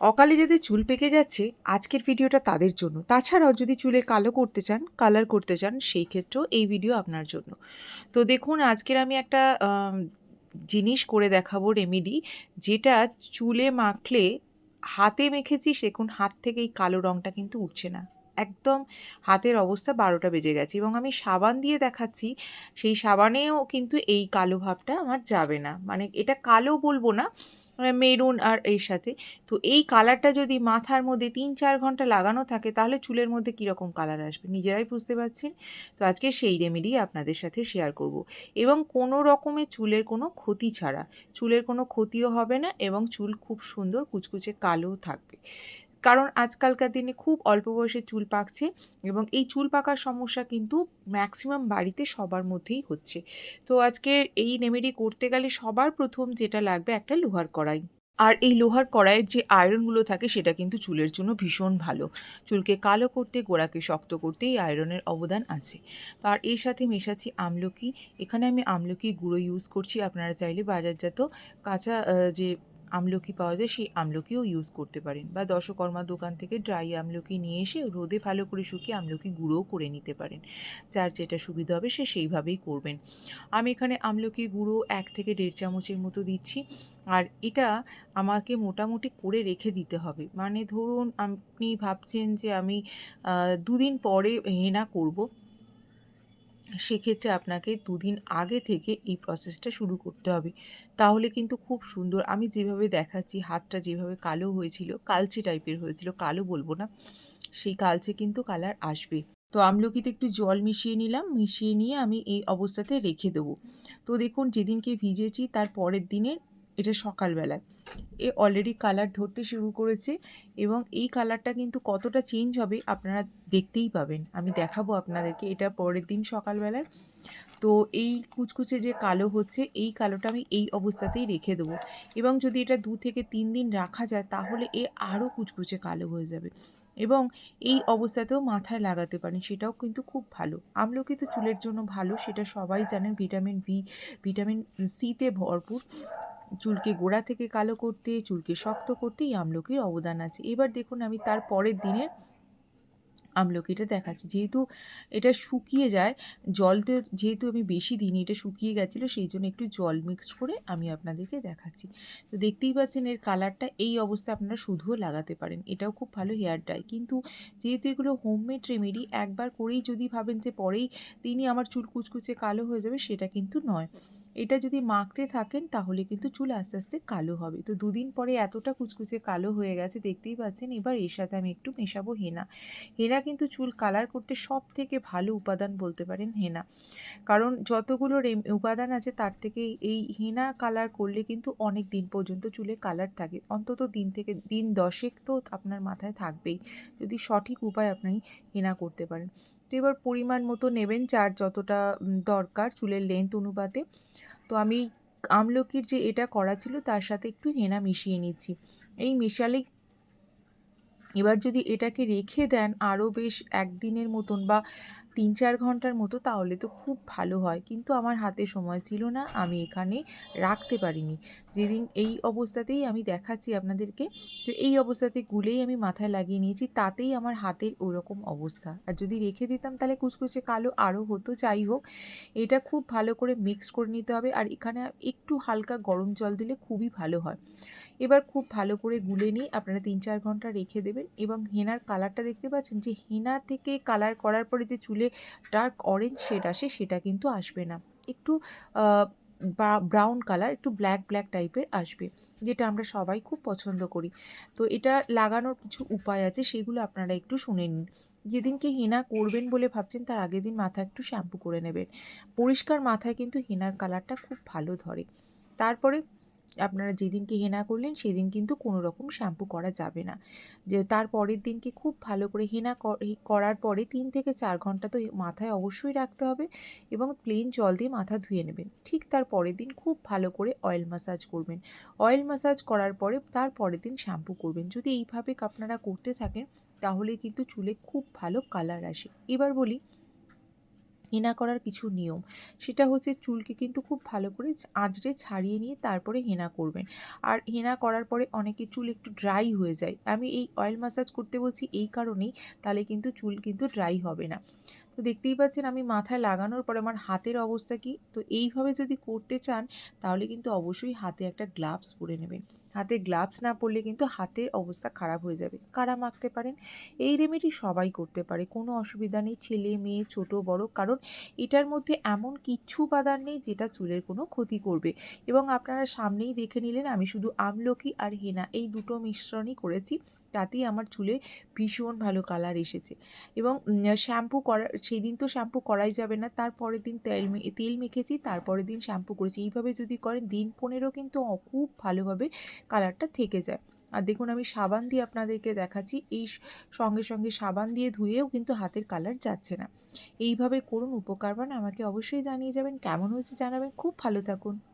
অকালে যাদের চুল পেকে যাচ্ছে, আজকের ভিডিওটা তাদের জন্য। তাছাড়াও যদি চুলে কালো করতে চান কালার করতে চান, সেই ক্ষেত্রেও এই ভিডিও আপনার জন্য। তো দেখুন, আজকের আমি একটা জিনিস করে দেখাবো রেমেডি যেটা চুলে মাখলে হাতে মেখেছি, সেখন হাত থেকে এই কালো রঙটা কিন্তু উঠছে না। একদম হাতের অবস্থা বারোটা বেজে গেছে এবং আমি সাবান দিয়ে দেখাচ্ছি, সেই সাবানেও কিন্তু এই কালো ভাবটা আমার যাবে না। মানে এটা কালো বলব না মেরুন আর এর সাথে। তো এই কালারটা যদি মাথার মধ্যে তিন চার ঘণ্টা লাগানো থাকে, তাহলে চুলের মধ্যে কীরকম কালার আসবে? নিজেরাই বুঝতে পারছেন? তো আজকে সেই রেমেডি আপনাদের সাথে শেয়ার করব। এবং কোনো রকমের চুলের কোনো ক্ষতি ছাড়া, চুলের কোনো ক্ষতিও হবে না এবং চুল খুব সুন্দর কুচকুচে কালো থাকবে। কারণ আজকালকার দিনে খুব অল্প বয়সে চুল পাকছে এবং এই চুল পাকার সমস্যা কিন্তু ম্যাক্সিমাম বাড়িতে সবার মধ্যেই হচ্ছে। তো আজকে এই রেমেডি করতে গেলে সবার প্রথম যেটা লাগবে একটা লোহার কড়াই। আর এই লোহার কড়াইয়ের যে আয়রনগুলো থাকে সেটা কিন্তু চুলের জন্য ভীষণ ভালো। চুলকে কালো করতে, গোড়াকে শক্ত করতে এই আয়রনের অবদান আছে। আর এর সাথে মেশাচ্ছি আমলকি। এখানে আমি আমলকি গুঁড়ো ইউজ করছি। আপনারা চাইলে বাজারজাত কাঁচা যে আমলকি পাওয়া যায়, সেই আমলকিও ইউজ করতে পারেন। বা দশকর্মা দোকান থেকে ড্রাই আমলকি নিয়ে এসে রোদে ভালো করে শুকিয়ে আমলকি গুঁড়োও করে নিতে পারেন। যার যেটা সুবিধা হবে সে সেইভাবেই করবেন। আমি এখানে আমলকির গুঁড়ো এক থেকে দেড় চামচের মতো দিচ্ছি। আর এটা আমাকে মোটামুটি করে রেখে দিতে হবে। মানে ধরুন, আপনি ভাবছেন যে আমি দুদিন পরে হেনা করব। সেক্ষেত্রে আপনাকে দুদিন আগে থেকে এই প্রসেসটা শুরু করতে হবে। তাহলে কিন্তু খুব সুন্দর। আমি যেভাবে দেখাচ্ছি, হাতটা যেভাবে কালো হয়েছিল, কালচে টাইপের হয়েছিল, কালো বলব না, সেই কালচে কিন্তু কালার আসবে। তো আমলকিতে একটু জল মিশিয়ে নিলাম, মিশিয়ে নিয়ে আমি এই অবস্থাতে রেখে দেবো। তো দেখুন, যেদিনকে ভিজেছি, তার পরের দিনের এটা সকালবেলায়। এ অলরেডি কালার ধরতে শুরু করেছে এবং এই কালারটা কিন্তু কতটা চেঞ্জ হবে আপনারা দেখতেই পাবেন। আমি দেখাবো আপনাদেরকে, এটা পরের দিন সকালবেলার তো এই কুচকুচে যে কালো হচ্ছে, এই কালোটা আমি এই অবস্থাতেই রেখে দেবো। এবং যদি এটা দু থেকে তিন দিন রাখা যায়, তাহলে এ আরও কুচকুচে কালো হয়ে যাবে। এবং এই অবস্থাতেও মাথায় লাগাতে পারেন, সেটাও কিন্তু খুব ভালো। আমলকি তো চুলের জন্য ভালো, সেটা সবাই জানেন, ভিটামিন ভি ভিটামিন সিতে ভরপুর। চুলকে গোড়া থেকে কালো করতে, চুলকে শক্ত করতে এই আমলকির অবদান আছে। এবার দেখুন আমি তার পরের দিনের আমলকিটা দেখাচ্ছি। যেহেতু এটা শুকিয়ে যায় জলতে যেহেতু আমি বেশি দিইনি, এটা শুকিয়ে গেছিল, সেই জন্য একটু জল মিক্সড করে আমি আপনাদেরকে দেখাচ্ছি। তো দেখতেই পাচ্ছেন এর কালারটা এই অবস্থায় আপনারা শুধুও লাগাতে পারেন। এটাও খুব ভালো হেয়ার ড্রাই কিন্তু যেহেতু এগুলো হোমমেড রেমেডি একবার করেই যদি ভাবেন যে পরেই তিনি আমার চুল কুচকুচে কালো হয়ে যাবে, সেটা কিন্তু নয়। এটা যদি মাখতে থাকেন, তাহলে কিন্তু চুল আস্তে আস্তে কালো হবে। তো দুদিন পরে এতটা কুচকুচে কালো হয়ে গেছে, দেখতেই পাচ্ছেন, এবার এর সাথে আমি একটু মেশাবো হেনা। হেনা কিন্তু চুল কালার করতে সব থেকে ভালো উপাদান বলতে পারেন হেনা। কারণ যতগুলো উপাদান আছে, তার থেকে এই হেনা কালার করলে কিন্তু অনেক দিন পর্যন্ত চুলে কালার থাকে। অন্তত দিন থেকে, দিন দশেক তো আপনার মাথায় থাকবেই। যদি সঠিক উপায় আপনি হেনা করতে পারেন। তো এবার পরিমাণ মতো নেবেন যার যতটা দরকার চুলের লেন্থ অনুপাতে। তো আমি আমলকির যে এটা করা ছিল তার সাথে একটু হেনা মিশিয়ে নিচ্ছি। এই মেশালেই এবার যদি এটাকে রেখে দেন আরও বেশ একদিনের মতন বা তিন চার ঘণ্টার মতো, তাহলে তো খুব ভালো হয়। কিন্তু আমার হাতে সময় ছিল না, আমি এখানে রাখতে পারিনি। যেদিন এই অবস্থাতেই আমি দেখাচ্ছি আপনাদেরকে, তো এই অবস্থাতে গুলেই আমি মাথায় লাগিয়ে নিয়েছি, তাতেই আমার হাতের ওরকম অবস্থা। আর যদি রেখে দিতাম, তাহলে কুচকুচে কালো আরও হতো। যাই হোক, এটা খুব ভালো করে মিক্স করে নিতে হবে। আর এখানে একটু হালকা গরম জল দিলে খুবই ভালো হয়। এবার খুব ভালো করে গুলে নিয়ে আপনারা তিন চার ঘণ্টা রেখে দেবেন এবং হেনার কালারটা দেখতে পাচ্ছেন যে হেনা থেকে কালার করার পরে যে চুলে ডার্ক অরেঞ্জ শেড আসে সেটা কিন্তু আসবে না। একটু ব্রাউন কালার, একটু ব্ল্যাক ব্ল্যাক টাইপের আসবে, যেটা আমরা সবাই খুব পছন্দ করি। তো এটা লাগানোর কিছু উপায় আছে, সেগুলো আপনারা একটু শুনে নিন। যেদিনকে হেনা করবেন বলে ভাবছেন, তার আগের দিন মাথা একটু শ্যাম্পু করে নেবেন। পরিষ্কার মাথায় কিন্তু হেনার কালারটা খুব ভালো ধরে। তারপরে আপনারা যেদিনকে হেনা করলেন, সেদিন কিন্তু কোনো রকম শ্যাম্পু করা যাবে না। যে তার পরের দিনকে খুব ভালো করে হেনা করার পরে তিন থেকে চার ঘণ্টা তো মাথায় অবশ্যই রাখতে হবে এবং প্লেন জল দিয়ে মাথা ধুয়ে নেবেন। ঠিক তার পরের দিন খুব ভালো করে অয়েল ম্যাসাজ করবেন। অয়েল ম্যাসাজ করার পরে তার পরের দিন শ্যাম্পু করবেন। যদি এইভাবে আপনারা করতে থাকেন, তাহলে কিন্তু চুলে খুব ভালো কালার আসে। এবার বলি হেনা করার কিছু নিয়ম। সেটা হচ্ছে চুলকে কিন্তু খুব ভালো করে আঁচড়ে ছাড়িয়ে নিয়ে তারপরে হেনা করবেন। আর হেনা করার পরে অনেকে চুল একটু ড্রাই হয়ে যায়। আমি এই অয়েল ম্যাসাজ করতে বলছি এই কারণেই, তাহলে কিন্তু চুল কিন্তু ড্রাই হবে না। তো দেখতেই পাচ্ছেন আমি মাথায় লাগানোর পরে আমার হাতের অবস্থা কী? তো এইভাবে যদি করতে চান তাহলে কিন্তু অবশ্যই হাতে একটা গ্লাভস পরে নেবেন। হাতে গ্লাভস না পরলে কিন্তু হাতের অবস্থা খারাপ হয়ে যাবে। কারা মাখতে পারেন? এই রেমেডি সবাই করতে পারে। কোনো অসুবিধা নেই। ছেলে, মেয়ে, ছোট, বড় কারণ এটার মধ্যে এমন কিচ্ছু উপাদান নেই যেটা চুলের কোনো ক্ষতি করবে এবং আপনারা সামনেই দেখে নিলেন আমি শুধু আমলকি আর হেনা এই দুটো মিশ্রণই করেছি তাতেই আমার চুলে ভীষণ ভালো কালার এসেছে। এবং শ্যাম্পু করা, সেদিন তো শ্যাম্পু করাই যাবে না, তার পরের দিন তেল তেল মেখেছি তারপরের দিন শ্যাম্পু করেছি। এইভাবে যদি করেন, দিন পনেরো কিন্তু খুব ভালোভাবে কালারটা থেকে যায়। আর দেখুন, আমি সাবান দিয়ে আপনাদেরকে দেখাচ্ছি, এই সঙ্গে সঙ্গে সাবান দিয়ে ধুয়েও কিন্তু হাতের কালার যাচ্ছে না। এইভাবে করুন, উপকার আমাকে অবশ্যই জানিয়ে যাবেন। কেমন হয়েছে জানাবেন, খুব ভালো থাকুন।